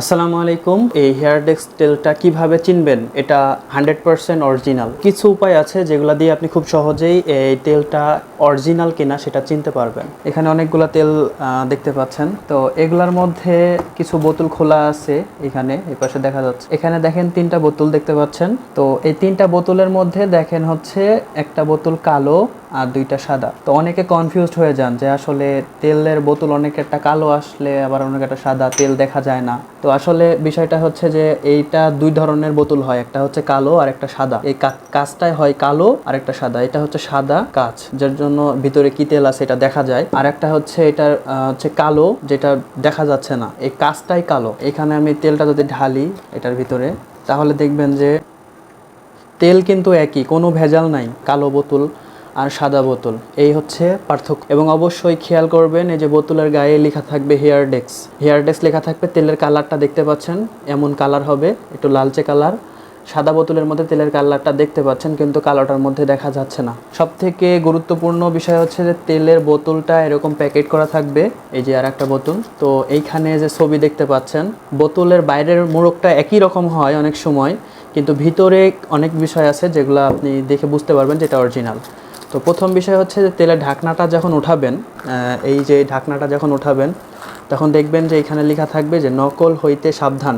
আসসালামু আলাইকুম, এই হেয়ার ডেক্স তেলটা কীভাবে চিনবেন? এটা হান্ড্রেড পার্সেন্ট অরিজিনাল। কিছু উপায় আছে যেগুলো দিয়ে আপনি খুব সহজেই এই তেলটা অরিজিনাল কিনা সেটা চিনতে পারবেন। এখানে অনেকগুলো তেল দেখতে পাচ্ছেন। তো এগুলার মধ্যে কিছু বোতল খোলা আছে এখানে, এই পাশে দেখা যাচ্ছে। এখানে দেখেন তিনটা বোতল দেখতে পাচ্ছেন। তো এই তিনটা বোতলের মধ্যে দেখেন হচ্ছে একটা বোতল কালো আর দুইটা সাদা। তো অনেকে কনফিউজড হয়ে যান যে আসলে তেলের বোতল অনেক একটা কালো আসলে আবার অনেক একটা সাদা, তেল দেখা যায় না। তো আসলে বিষয়টা হচ্ছে যে এইটা দুই ধরনের বোতল হয়, একটা হচ্ছে কালো আর একটা সাদা। এই কা- কাঁচটাই হয় কালো আর একটা সাদা। এটা হচ্ছে সাদা কাঁচ যার জন্য ভিতরে কি তেল আছে এটা দেখা যায়। আর একটা হচ্ছে এটা হচ্ছে কালো, যেটা দেখা যাচ্ছে না। এই কাঁচটাই কালো। এখানে আমি তেলটা যদি ঢালি এটার ভিতরে, তাহলে দেখবেন যে তেল কিন্তু একই, কোনো ভেজাল নাই, কালো বোতল। আর সাদা বোতল। এই হচ্ছে পার্থক্য। এবং অবশ্যই খেয়াল করবেন, এই যে বোতলের গায়ে লেখা থাকবে হেয়ার ডেক্স হেয়ার ডেক্স লেখা থাকবে, তেলের কালারটা দেখতে পাচ্ছেন, এমন কালার হবে, একটু লালচে কালার। সাদা বোতলের মধ্যে তেলের কালারটা দেখতে পাচ্ছেন, কিন্তু কালোটার মধ্যে দেখা যাচ্ছে না। সব থেকে গুরুত্বপূর্ণ বিষয় হচ্ছে যে তেলের বোতলটা এরকম প্যাকেট করা থাকবে, এই যে আর একটা বোতল। তো এইখানে যে ছবি দেখতে পাচ্ছেন, বোতলের বাইরের মোড়কটা একই রকম হয় অনেক সময়, কিন্তু ভিতরে অনেক বিষয় আছে যেগুলো আপনি দেখে বুঝতে পারবেন যেটা অরিজিনাল তো প্রথম বিষয় হচ্ছে যে তেলের ঢাকনাটা যখন উঠাবেন এই যে ঢাকনাটা যখন উঠাবেন, তখন দেখবেন যে এখানে লেখা থাকবে যে নকল হইতে সাবধান।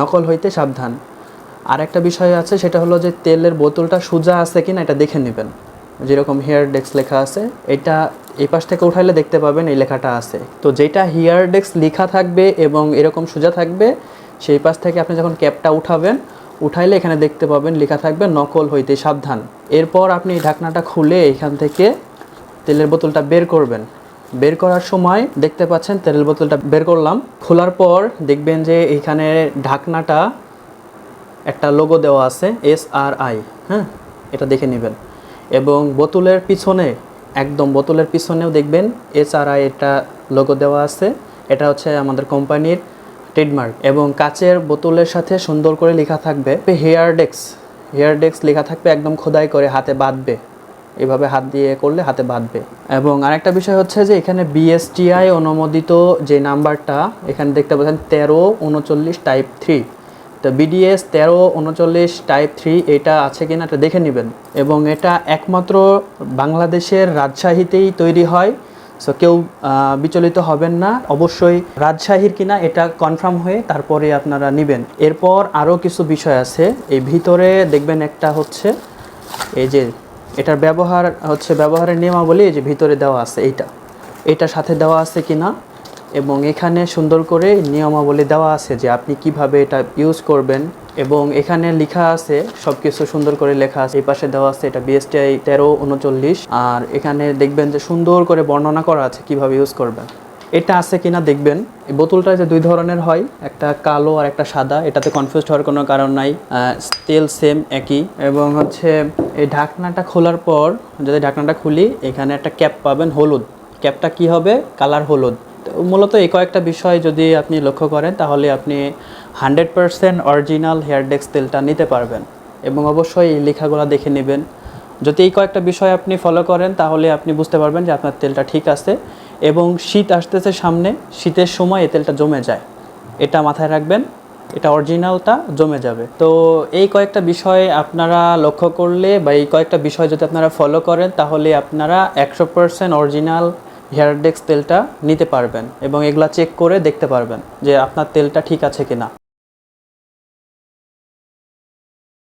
নকল হইতে সাবধান। আর একটা বিষয় আছে, সেটা হলো যে তেলের বোতলটা সোজা আছে কিনা এটা দেখে নেবেন। যেরকম হেয়ার ডেক্স লেখা আছে, এটা এই পাশ থেকে উঠাইলে দেখতে পাবেন এই লেখাটা আছে। তো যেটা হেয়ার ডেক্স লেখা থাকবে এবং এরকম সোজা থাকবে, সেই পাশ থেকে আপনি যখন ক্যাপটা উঠাবেন উঠাইলে এখানে দেখতে পাবেন, লেখা থাকবে নকল হইতে সাবধান। এরপর আপনি এই ঢাকনাটা খুলে এখান থেকে তেলের বোতলটা বের করবেন। বের করার সময় দেখতে পাচ্ছেন, তেলের বোতলটা বের করলাম। খোলার পর দেখবেন যে এখানে ঢাকনাটা একটা লোগো দেওয়া আছে এস আর আই হ্যাঁ? এটা দেখে নেবেন। এবং বোতলের পিছনে, একদম বোতলের পিছনেও দেখবেন এস আর আই এটা লোগো দেওয়া আছে। এটা হচ্ছে আমাদের কোম্পানির ট্রেডমার্ক এবং কাচের বোতলের সাথে সুন্দর করে লেখা থাকবে হেয়ার ডেক্স হেয়ার ডেক্স লেখা থাকবে একদম খোদাই করে হাতে বাঁধবে। এভাবে হাত দিয়ে করলে হাতে বাঁধবে। এবং আরেকটা বিষয় হচ্ছে যে এখানে বিএসটিআই অনুমোদিত যে নাম্বারটা, এখানে দেখতে পাচ্ছেন তেরো উনচল্লিশ টাইপ থ্রি তো বিডিএস তেরো উনচল্লিশ টাইপ থ্রি এটা আছে কিনা এটা দেখে নেবেন। এবং এটা একমাত্র বাংলাদেশের রাজশাহীতেই তৈরি হয়। সো কেউ বিচলিত হবেন না। অবশ্যই রাজশাহীর কিনা এটা কনফার্ম হয়ে তারপরে আপনারা নেবেন। এরপর আরও কিছু বিষয় আছে। এই ভিতরে দেখবেন একটা হচ্ছে, এই যে এটার ব্যবহার হচ্ছে, ব্যবহারের নিয়মাবলী এই যে ভিতরে দেওয়া আছে, এইটা। এটা সাথে দেওয়া আছে কিনা? এবং এখানে সুন্দর করে নিয়মাবলী দেওয়া আছে যে আপনি কীভাবে এটা ইউজ করবেন। এবং এখানে লেখা আছে, সবকিছু সুন্দর করে লেখা আছে। এই পাশে দেওয়া আছে এটা বিএসটিআই তেরো উনচল্লিশ আর এখানে দেখবেন যে সুন্দর করে বর্ণনা করা আছে কীভাবে ইউজ করবেন। এটা আছে কিনা দেখবেন। বোতলটা যে দুই ধরনের হয়, একটা কালো আর একটা সাদা। এটাতে কনফিউজ হওয়ার কোনো কারণ নাই। তেল সেম একই। এবং হচ্ছে এই ঢাকনাটা খোলার পর, যদি ঢাকনাটা খুলি, এখানে একটা ক্যাপ পাবেন, হলুদ। ক্যাপটা কি হবে? কালার হলুদ। মূলত এই কয়েকটা বিষয় যদি আপনি লক্ষ্য করেন, তাহলে আপনি হান্ড্রেড পারসেন্ট অরিজিনাল হেয়ার ডেক্স তেলটা নিতে পারবেন এবং অবশ্যই এই লেখাগুলো দেখে নেবেন। যদি এই কয়েকটা বিষয় আপনি ফলো করেন, তাহলে আপনি বুঝতে পারবেন যে আপনার তেলটা ঠিক আছে এবং শীত আসতেছে সামনে, শীতের সময় এই তেলটা জমে যায়। এটা মাথায় রাখবেন, এটা অরিজিনালটা জমে যাবে। তো এই কয়েকটা বিষয় আপনারা লক্ষ্য করলে বা এই কয়েকটা বিষয় যদি আপনারা ফলো করেন, তাহলে আপনারা একশো পার্সেন্ট অরিজিনাল হেয়ার ডেক্স তেলটা নিতে পারবেন এবং এগুলা চেক করে দেখতে পারবেন যে আপনার তেলটা ঠিক আছে কিনা।